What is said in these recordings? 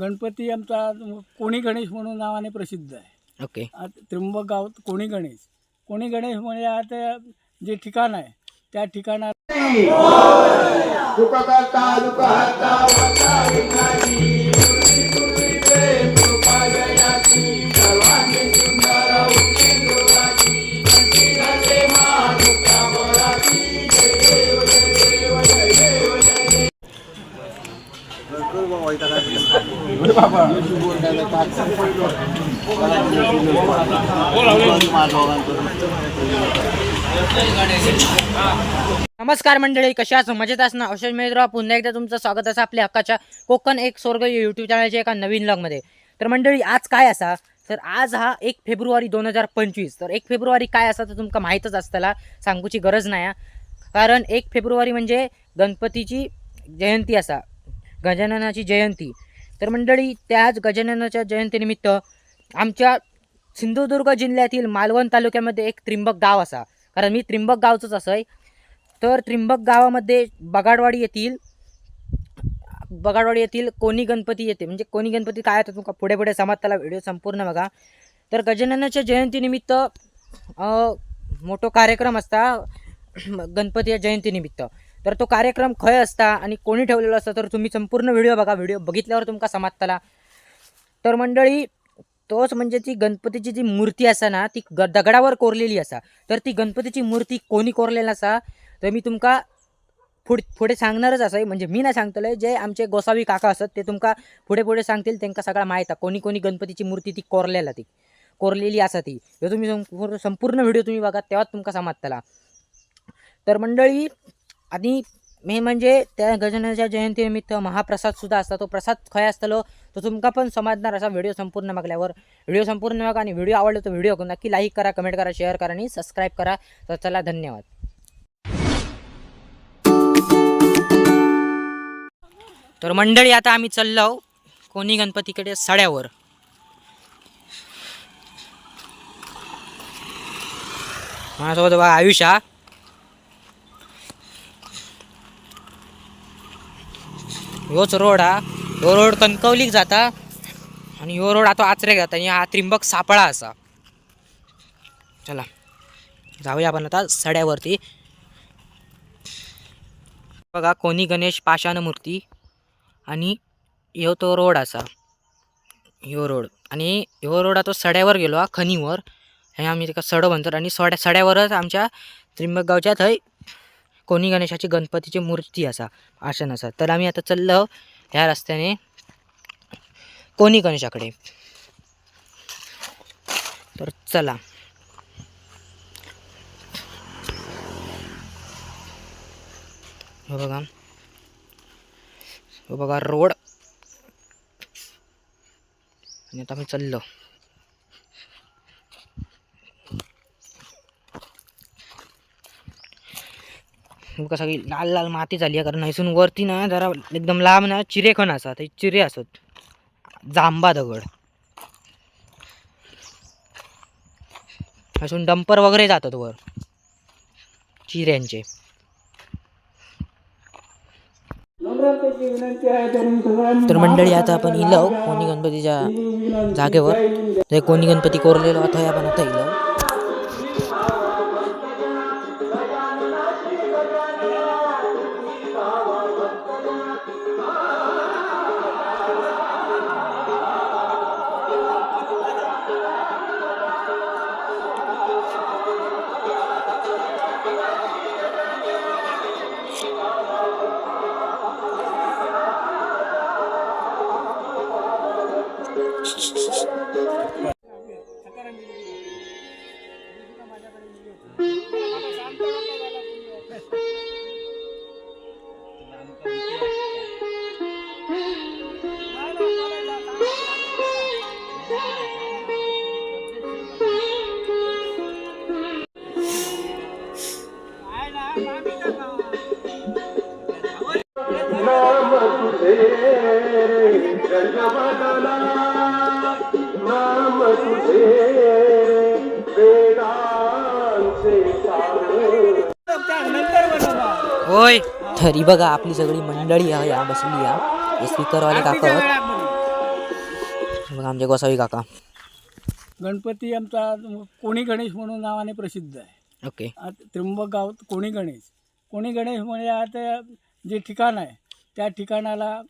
गणपती आमचा कोणी गणेश म्हणून नावाने प्रसिद्ध आहे. ओके. आता त्र्यंबक गाव कोणी गणेश. कोणी गणेश म्हणजे आता जे ठिकाण आहे त्या ठिकाणात नमस्कार मंडळी कशा असं मजेत असणार अशोक मित्र पुन्हा एकदा तुमचं स्वागत असं आपल्या हक्काच्या कोकण एक स्वर्ग यूट्यूब चॅनलच्या एका नवीन लॉगमध्ये तर मंडळी आज काय असा? तर आज हा एक फेब्रुवारी दोन हजार पंचवीस. तर एक फेब्रुवारी काय असा तर तुमका माहीतच असताना सांगूची गरज नाही कारण एक फेब्रुवारी म्हणजे गणपतीची जयंती असा. गजाननाची जयंती. तर मंडळी त्याच गजाननाच्या जयंतीनिमित्त आमच्या सिंधुदुर्ग जिल्ह्यातील मालवण तालुक्यामध्ये एक त्रिंबक गाव असा. कारण मी त्रिंबक गावचंच असं आहे. तर त्रिंबक गावामध्ये बगाडवाडी येथील बगाडवाडी येथील कोणी गणपती येते. म्हणजे कोणी गणपती काय येतं तुमका पुढे पुढे समाज त्याला व्हिडिओ संपूर्ण बघा. तर गजाननाच्या जयंतीनिमित्त मोठो कार्यक्रम असता गणपती जयंतीनिमित्त. तर तो कार्यक्रम खय असता आणि कोणी ठेवलेला असता तर तुम्ही संपूर्ण व्हिडिओ बघा. व्हिडिओ बघितल्यावर तुमका समाजताला तर मंडळी तोच म्हणजे ती गणपतीची जी मूर्ती असा ना ती ग दगडावर कोरलेली असा. तर ती गणपतीची मूर्ती कोणी कोरलेली असा तर मी तुमका पुढ पुढे सांगणारच असं आहे. म्हणजे मी नाही सांगतलं जे आमचे गोसावी काका असत ते तुमका पुढे पुढे सांगतील त्यांना सगळं माहीत आहे. कोणी कोणी गणपतीची मूर्ती ती कोरलेला ती. कोरलेली असा ती. हे तुम्ही संपूर्ण संपूर्ण व्हिडिओ तुम्ही बघा तेव्हाच तुमका समाजताला तर मंडळी आणि मेन म्हणजे त्या गजाननाच्या जयंतीनिमित्त महाप्रसादसुद्धा असता तो प्रसाद खय असतलो तो तुमका पण समजणार असा व्हिडिओ संपूर्ण मागल्यावर व्हिडिओ संपूर्ण बघा आणि व्हिडिओ आवडला तर व्हिडिओ नक्की लाईक करा कमेंट करा शेअर करा आणि सबस्क्राईब करा. तर चला धन्यवाद. तर मंडळी आता आम्ही चाललो कोणी गणपतीकडे सड्यावर. माझ्यासोबत बघा आयुषा. ह्योच रोड हा. ह्यो रोड कणकवलीक जाता. आणि ह्यो रोड आता आचरेक जाता. आणि हा त्रिंबक सापळा असा. चला. जाऊया आपण आता सड्यावरती. बघा कोणी गणेश पाषाण मूर्ती आणि ह्यो तो रोड असा. ह्यो रोड. आणि ह्यो रोड आता सड्यावर गेलो हा खनीवर हे आम्ही तिका सडो म्हणतात. आणि सड्या सड्यावरच आमच्या त्रिंबक गावच्या थंय कोणी गणेशाची गणपतीची मूर्ती असा आसन असा तर आम्ही आता चाललो ह्या रस्त्याने कोणी गणेशाकडे? तर चला. हो बघा. हो बघा रोड. आणि आता मी चाललो. बघा सगळी लाल लाल माती झाली आहे कारण हैसून वरती ना जरा एकदम लांब ना चिरे खण ते चिरे असत. जांबा दगड. हैसून डंपर वगैरे जातात वर. चिऱ्यांचे. तर मंडळी आता आपण इलो कोणी गणपतीच्या जागेवर. ते कोणी गणपती कोरलेलो आता आपण आता इलो. तरी बघा आपली सगळी मंडळी आहे या बसली या. हे स्पीकरवाले काका. बघा आमचे गोसावी काका. गणपती आमचा कोणी गणेश म्हणून नावाने प्रसिद्ध आहे. ओके. त्र्यंबक गाव कोणी गणेश? कोणी गणेश म्हणजे आता जे ठिकाण आहे त्या ठिकाणाला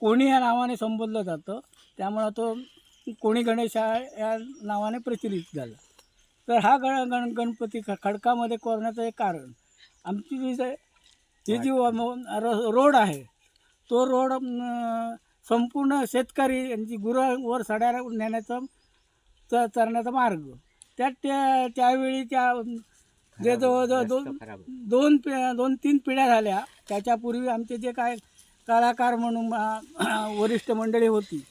कोणी या नावाने संबोधलं जातं त्यामुळं तो कोणी गणेश हा या नावाने प्रचलित झाला. तर हा गण गण गणपती ख खडकामध्ये कोरण्याचं एक कारण. आमची जे- ही जी रोड आहे तो रोड संपूर्ण शेतकरी यांची गुरं वर सड्या नेण्याचं चरण्याचा मार्ग. त्या त्या त्यावेळी त्या जे जवळजवळ दोन दोन पि दोन तीन पिढ्या झाल्या. त्याच्यापूर्वी आमचे जे काय कलाकार म्हणून वरिष्ठ मंडळी होती.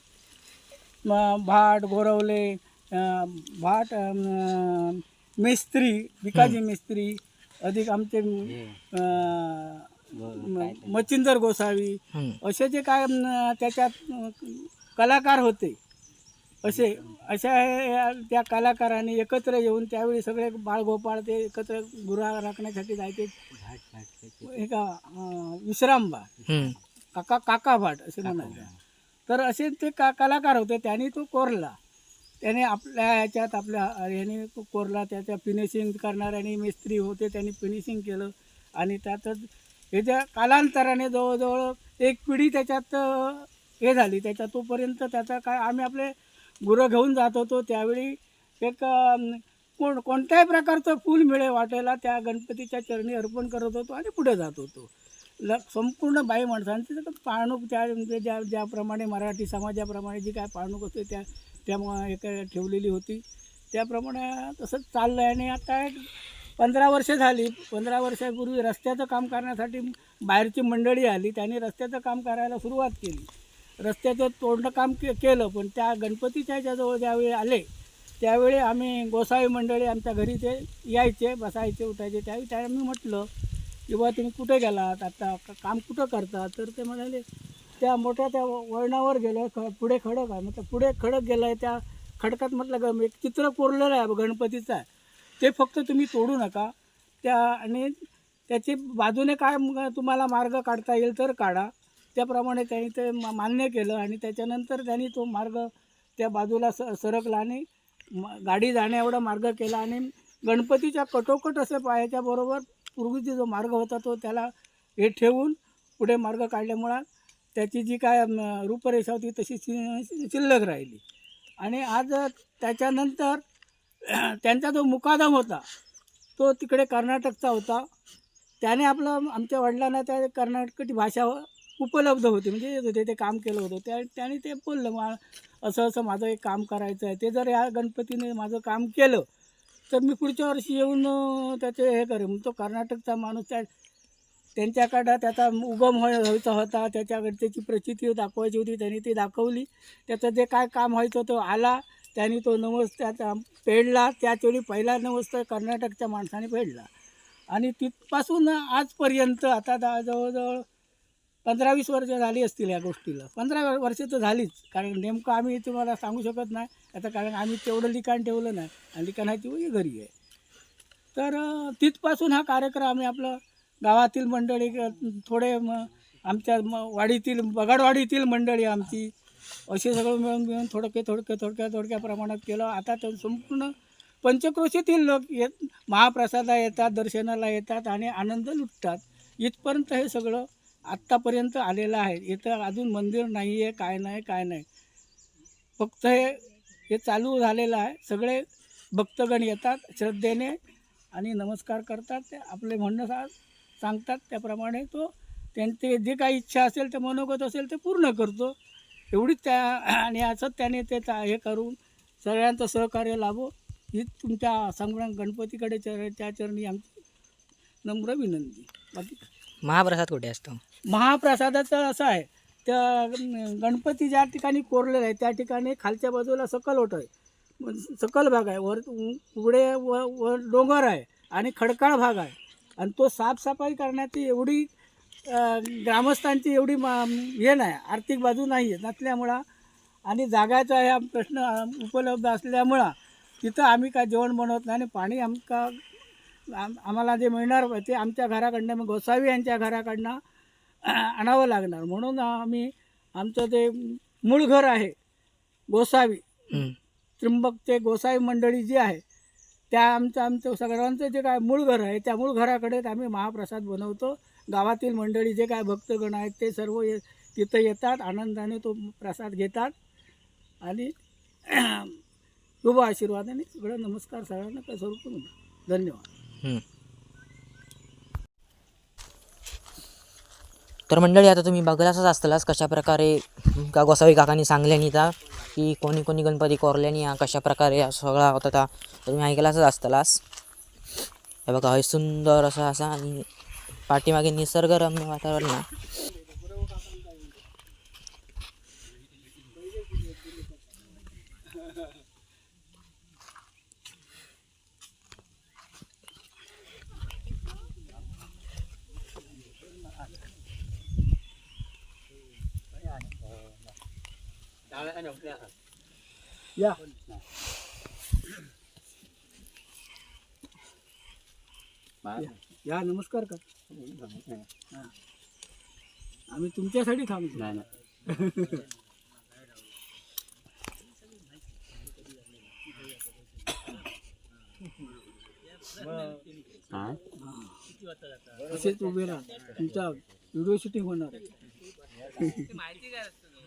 भाट गोरवले भाट मिस्त्री भिकाजी मिस्त्री अधिक आमचे अं, म- मच्छिंदर गोसावी. असे जे काय अं, त्याच्यात कलाकार होते. असे अशा हे- त्या कलाकारांनी एकत्र येऊन त्यावेळी सगळे बाळगोपाळ ते एकत्र गुरा राखण्यासाठी जायचे. हे का अं, विश्रामबा हम्म. काका काका भाट असे म्हणायचे. तर असे ते का कलाकार होते त्यांनी तो कोरला. त्याने आपल्या ह्याच्यात आपल्या ह्याने कोरला त्याच्या फिनिशिंग करणाऱ्याने मिस्त्री होते त्यांनी फिनिशिंग केलं. आणि त्यातच ह्याच्या कालांतराने जवळजवळ एक पिढी त्याच्यात हे झाली. त्याच्या तोपर्यंत त्याचा काय आम्ही आपले गुरं घेऊन जात होतो. त्यावेळी एक कोण कोणत्याही प्रकारचं फूल मिळे वाटेला त्या गणपतीच्या चरणी अर्पण करत होतो आणि पुढे जात होतो. ल संपूर्ण बाई माणसांची पाहणूक पाळणूक त्या म्हणजे ज्या ज्याप्रमाणे मराठी समाजाप्रमाणे जी काय पाळणूक असते त्या त्यामुळे एक ठेवलेली होती. त्याप्रमाणे तसंच चाललं आहे आणि आता एक पंधरा वर्षं झाली. पंधरा वर्षापूर्वी रस्त्याचं काम करण्यासाठी बाहेरची मंडळी आली. त्यांनी रस्त्याचं काम करायला सुरुवात केली. रस्त्याचं तोंड काम के केलं पण त्या गणपतीच्या ह्याच्याजवळ ज्यावेळी आले त्यावेळी आम्ही गोसावी मंडळी आमच्या घरी ते यायचे बसायचे उठायचे. त्यावेळी त्या मी म्हटलं की बा तुम्ही कुठे गेलात? आता काम कुठं करता? तर ते म्हणाले त्या मोठ्या त्या वळणावर गेलो ख पुढे खडक आहे. म्हटलं पुढे खडक गेलं आहे त्या खडकात म्हटलं ग एक चित्र कोरलेलं आहे गणपतीचं आहे. ते फक्त तुम्ही तोडू नका. त्या आणि त्याची बाजूने काय मग तुम्हाला मार्ग काढता येईल तर काढा. त्याप्रमाणे त्यांनी ते मा- मान्य केलं आणि त्याच्यानंतर त्यांनी तो मार्ग त्या बाजूला स सरकला आणि म- गाडी जाण्या एवढा मार्ग केला आणि गणपतीच्या कटोकट असं पायाच्या बरोबर पूर्वीचा जो मार्ग होता तो त्याला हे ठेवून पुढे मार्ग काढल्यामुळं त्याची जी काय रूपरेषा होती तशी शि- शिल्लक राहिली. आणि आज त्याच्यानंतर त्यांचा जो मुकादम होता तो तिकडे कर्नाटकचा होता. त्याने आपलं आमच्या वडिलांना त्या कर्नाटकाची भाषा उपलब्ध होती. म्हणजे येत होते ते काम केलं होतं. त्या त्याने ते बोललं मा असं असं माझं एक काम करायचं आहे. ते जर या गणपतीने माझं काम केलं तर मी पुढच्या वर्षी येऊन त्याचे हे करेन. तो कर्नाटकचा माणूस त्या त्यांच्याकडं त्याचा उगम हो-, व्हाय- व्हायचा होता. त्याच्याकडे त्याची प्रचिती दाखवायची होती त्यांनी ती दाखवली. त्याचं जे काय काम व्हायचं तो आला. त्यांनी तो नवस त्याचा पेडला त्याचवेळी पहिला नवस तर कर्नाटकच्या माणसाने पेडला आणि तिथपासून आजपर्यंत आता दा जवळजवळ पंधरा वीस वर्ष झाली असतील या गोष्टीला. पंधरा वर्ष तर झालीच. कारण नेमकं आम्ही तुम्हाला सांगू शकत नाही. आता कारण आम्ही तेवढं लिखाण ठेवलं नाही. आणि लिखाणाची घरी आहे. तर तिथपासून हा कार्यक्रम आम्ही आपलं गावातील मंडळी थोडे म आमच्या म वाडीतील बगाडवाडीतील मंडळी आमची असे सगळं मिळून मिळून थोडके थोडके थोडक्या थोडक्या प्रमाणात केलं. आता तर संपूर्ण पंचक्रोशीतील लोक येत महाप्रसादा येतात दर्शनाला येतात आणि आनंद लुटतात. इथपर्यंत हे सगळं आत्तापर्यंत आलेलं आहे. इथं अजून मंदिर नाही आहे काय नाही काय नाही. फक्त हे हे चालू झालेलं आहे. सगळे भक्तगण येतात श्रद्धेने आणि नमस्कार करतात. ते आपले म्हणणं सा सांगतात त्याप्रमाणे तो त्यांचे जे काही इच्छा असेल ते मनोगत असेल ते पूर्ण करतो. एवढीच त्या आणि असंच त्याने ते हे करून सगळ्यांचं सहकार्य लाभो. ही तुमच्या संग्राम गणपतीकडे चर त्या चरणी आमची नम्र विनंती. बाकी महाप्रसाद कुठे असतो? महाप्रसादाचं असं आहे. त्या गणपती ज्या ठिकाणी कोरलेला आहे त्या ठिकाणी खालच्या बाजूला सकल ओट आहे. सकल भाग आहे. वर उ- पुढे व वर डोंगर आहे आणि खडकाळ भाग आहे. आणि तो साफसफाई करण्याची एवढी ग्रामस्थांची एवढी मा- हे नाही आर्थिक बाजू नाही आहे नसल्यामुळं आणि जागाचा ह्या प्रश्न उपलब्ध असल्यामुळं तिथं आम्ही काय जेवण बनवत नाही आणि पाणी आमका आम आम्हाला जे मिळणार ते आमच्या घराकडनं मग गोसावी यांच्या घराकडनं आणावं लागणार म्हणून आम्ही आमचं ते मूळ घर आहे गोसावी हम्म. त्र्यंबकचे गोसावी मंडळी जी आहे त्या आमचं आमचं सगळ्यांचं जे काय मूळ घर आहे त्या मूळ घराकडे आम्ही महाप्रसाद बनवतो. गावातील मंडळी जे काय भक्तगण आहेत ते सर्व ये तिथं येतात आनंदाने तो प्रसाद घेतात. आणि शुभ आशीर्वादाने सगळं नमस्कार सगळ्यांना काय स्वरूप धन्यवाद. तर मंडळी आता तुम्ही बघलासच असतलास कशा प्रकारे का गोसावी काकांनी सांगल्यानी त्या की कोणी कोणी गणपती कोरल्यानी हा कशा प्रकारे हा सगळा होता ता. तुम्ही ऐकलाच असतलास हे बघा हय सुंदर असं असा आणि पाठीमागे निसर्गरम्य वातावरण या. या. नमस्कार कर हा. आम्ही तुमच्यासाठी थांबतो असेच उभे राहा. तुमचा व्हिडिओ शूटिंग होणार आहे. इथे या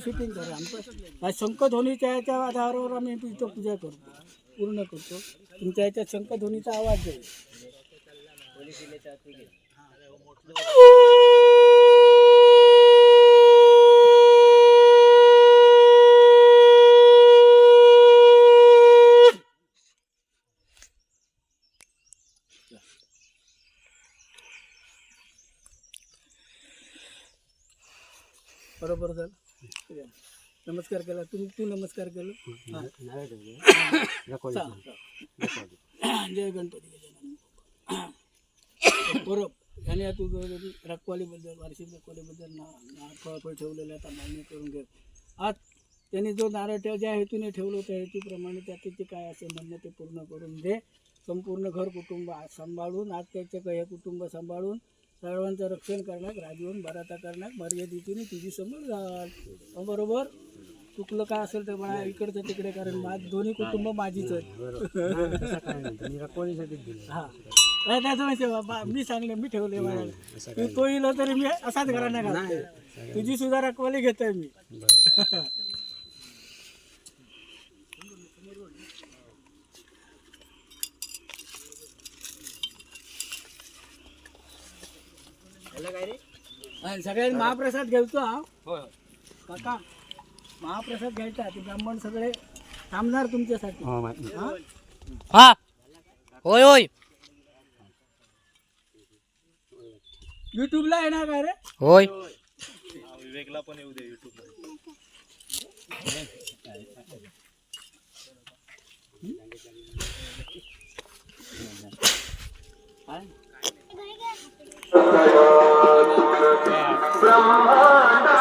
शूटिंग करा. आमचं शंखध्वनीच्या याच्या आधारावर आम्ही तिथं पूजा करतो पूर्ण करतो. तुमच्या याच्यात शंखध्वनीचा आवाज देऊ बरं झालं. नमस्कार केला. तुम्ही तू नमस्कार केलं? जय गणपती परब. याने तू रखवालीबद्दल वार्षिक रखवालीबद्दल ना फळफळ ठेवलेलं आता मान्य करून घे आज त्यांनी जो नारळ ठेव ज्या हेतूने ठेवलं त्या हेतूप्रमाणे त्याचे जे काय असेल म्हणणं ते पूर्ण करून दे. संपूर्ण घर कुटुंब आज सांभाळून आज त्याचे हे कुटुंब सांभाळून सर्वांचं रक्षण करण्यात राजवून बराता करण्यात मर्यादितीने तुझी समोर घाल हो, बरोबर? चुकलं काय असेल तर मला इकडचं तिकडे कारण माझ दोन्ही कुटुंब माझीच हा. नाही, त्याचं माहिती बाबा मी सांगले मी ठेवले मला तू तो येईल तरी मी असाच घराने घालते. तुझी सुद्धा रखवाली घेतोय मी. आणि सगळ्यांनी महाप्रसाद घ्यायचो हा. काका महाप्रसाद घ्यायचा ते ब्राह्मण सगळे थांबणार तुमच्यासाठी. हा? हा? होय होय. युट्यूबला येणार का रे? होय. शुभ स्मरणात हात బ్రహ్మాండ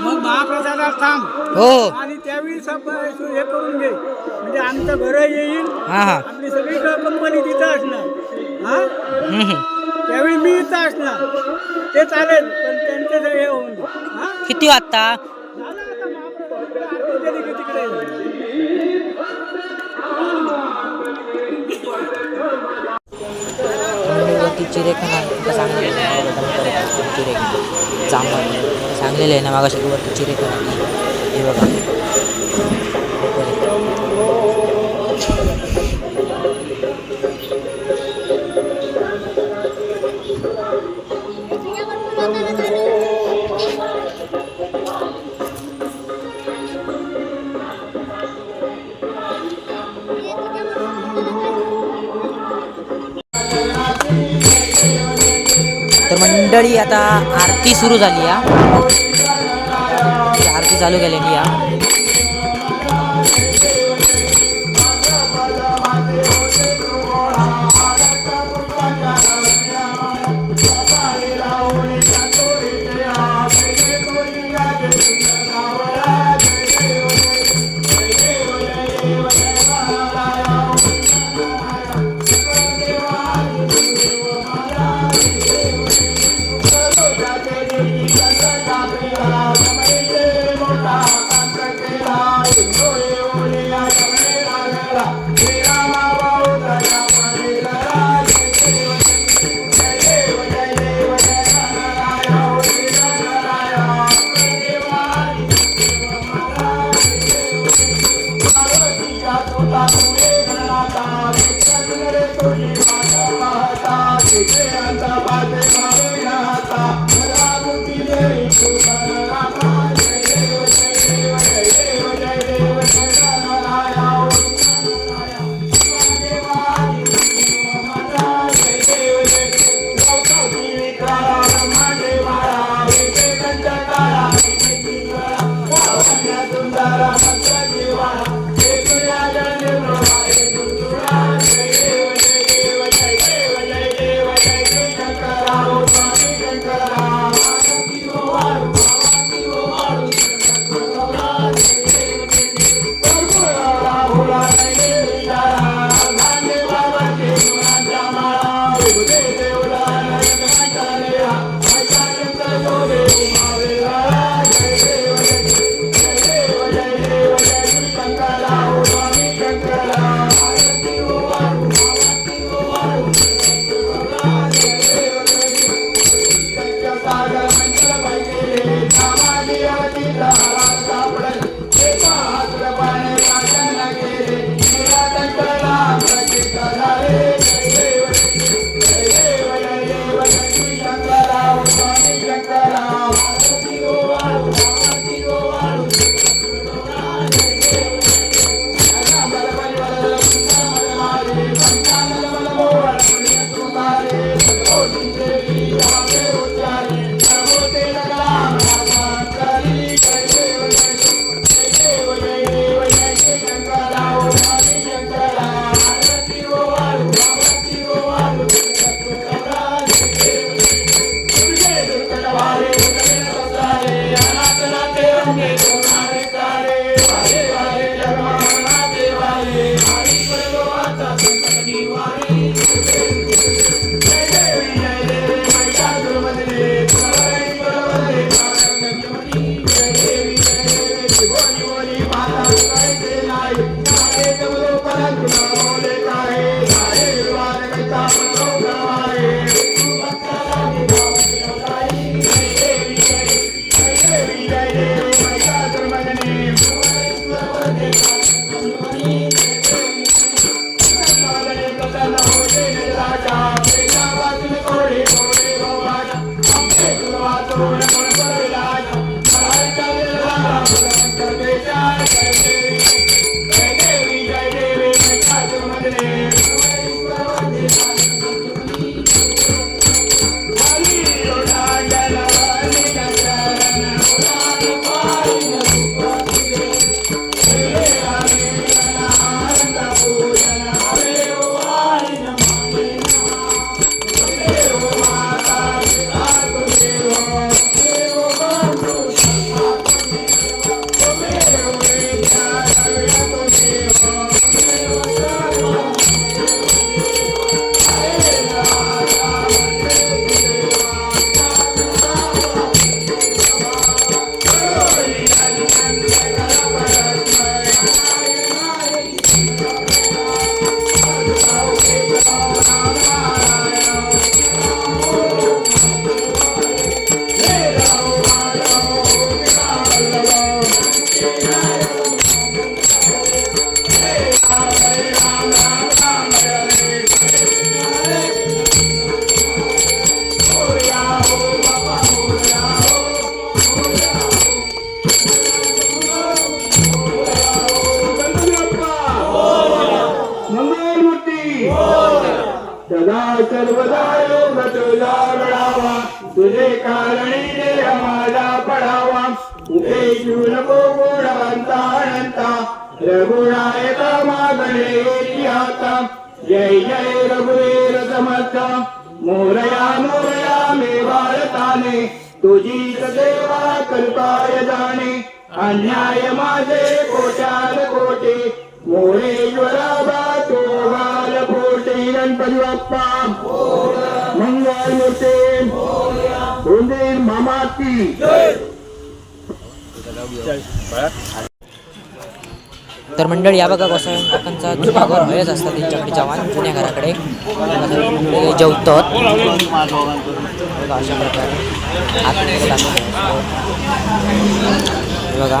मग महाप्रसादात थांब. हो. आणि त्यावेळी सब हे करून घे. म्हणजे आमचं घर येईल. हा हा. आपली सगळी कंपनी तिथं असणार. हा? हम्म. त्यावेळी मी इथं असणार. ते चालेल पण त्यांचं हे होऊन. हा? किती वाजता? वरती चिरेखन आहे तिथं सांगलेलं आहे. चिरेखन सांगलेलं आहे ना मागाशी. की वरती मंडळी आता आरती सुरू झाली या आरती चालू केलेली या तुझे कारणी देह माझा पडावा उभे उपेशू नको गुणवंता अनंता रघुनायका मागणे आता. जय जय रघुवीर समर्थ. मोरया मोरया मे भारताने. तुझी सदेवा कल्पाय जाणे. अन्याय माझे कोटान कोटे. मोरेश्वरा बातो तो पोटे गणपती बाप्पा मंगल तर मंडळी या बघा कसं काकांचा जुना घर हयच असतात त्यांच्याकडे जवान जुन्या घराकडे. जेवतात बघा.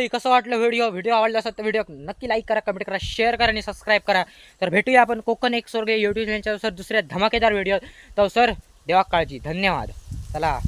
तरी कसं वाटलं व्हिडिओ व्हिडिओ आवडला असेल तर व्हिडिओ नक्की लाईक करा कमेंट करा शेअर करा आणि सबस्क्राईब करा. तर भेटूया आपण कोकण एक स्वर्ग युट्यूब चॅनलच्या सर दुसऱ्या धमाकेदार व्हिडिओ तर सर देवा काळजी. धन्यवाद. चला.